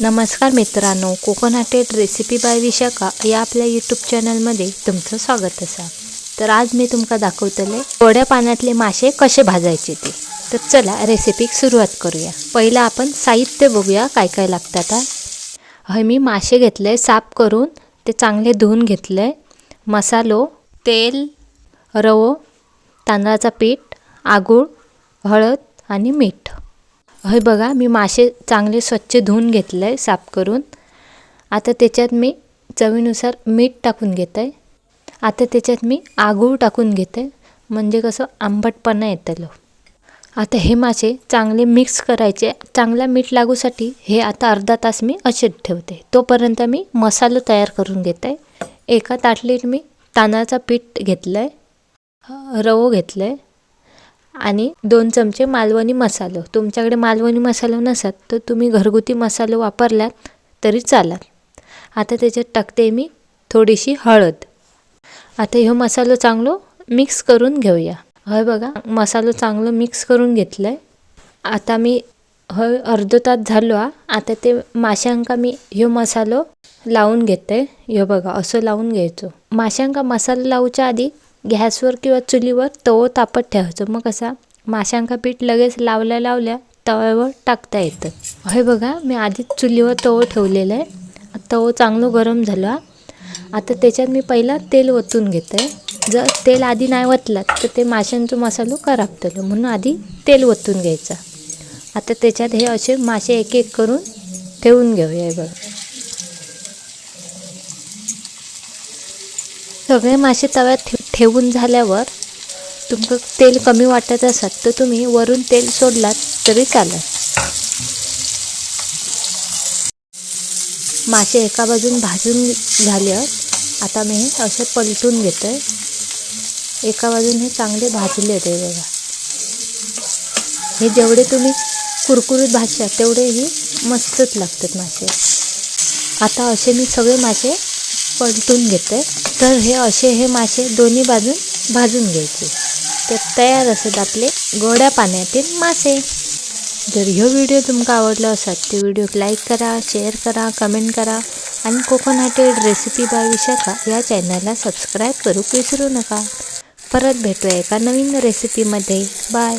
नमस्कार मित्रांनो कोकोनटेड recipe bye Vishakha या आपल्या यूट्यूब चॅनलमध्ये तुमचं स्वागत असा. तर आज मी तुमका दाखवतले गोड्या पाण्यातले मासे कसे भाजायचे ते. तर चला रेसिपीक सुरुवात करूया. पहिलं आपण साहित्य बघूया काय काय लागतात हा. हे मी मासे घेतले साफ करून ते चांगले धुवून घेतले. मसालो तेल रवो तांदळाचा पीठ आगूळ हळद आणि मीठ. हे बघा मी मासे चांगले स्वच्छ धुवून घेतलं आहे साफ करून. आता त्याच्यात मी चवीनुसार मीठ टाकून घेत आहे आता त्याच्यात मी आगूळ टाकून घेते म्हणजे कसं आंबटपणा येतलं आता हे मासे चांगले मिक्स करायचे. चांगला मीठ लागूसाठी हे आता अर्धा तास मी असेच ठेवते. तोपर्यंत मी मसाला तयार करून घेते एका ताटलीत मी तांदळाचं पीठ घेतलं आहे रवो घेतलं आहे आणि दोन चमचे मालवणी मसालो. तुमच्याकडे मालवणी मसालो नसत तर तुम्ही घरगुती मसालो वापरलात तरी चालाल. आता त्याच्यात टाकते मी थोडीशी हळद. आता ह्यो मसालो चांगलो मिक्स करून घेऊया. हय बघा मसालो चांगलो मिक्स करून घेतलं आहे आता मी हय अर्धो तास झालो हा. आता ते माशांका मी ह्यो मसालो लावून घेते. ह्यो बघा असं लावून घ्यायचो. माशांका मसाला लावच्या आधी गॅसवर किंवा चुलीवर तवो तापत ठेवायचं. मग कसा? माशांका पीठ लगेच लावल्या लावल्या तव्यावर टाकता येतं. हे बघा मी आधीच चुलीवर तवो ठेवलेलं आहे. तवो चांगलं गरम झालं हा. आता त्याच्यात मी पहिला तेल ओतून घेते. जर तेल आधी नाही ओतलात तर ते माशांचं मसालो खराब झालं म्हणून आधी तेल ओतून घ्यायचा. आता त्याच्यात हे असे मासे एक एक करून ठेवून घेऊया हे बघा. सगळे मासे तव्यात ठेव ठेवून झाल्यावर तुमचं तेल कमी वाटत असत तर तुम्ही वरून तेल सोडलात तरी चालेल. मासे एका बाजून भाजून झाले आता मी हे असे पलटून घेते. एका बाजून हे चांगले भाजले होते बघा. हे जेवढे तुम्ही कुरकुरीत भाजता तेवढेही मस्तच लागतात मासे. आता असे मी सगळे मासे पलटून घेते. तर हे असे हे मासे दोन्ही बाजून भाजून घ्यायचे. तर तयार असत आपले गोड्या पाण्यातील मासे. जर ह्यो व्हिडिओ तुमका आवडलो असत तर व्हिडिओक लाईक करा शेअर करा कमेंट करा आणि कोकोनाटेड रेसिपी बाय विशाखा या चॅनलला सबस्क्राईब करू विसरू नका. परत भेटूया एका नवीन रेसिपीमध्ये. बाय.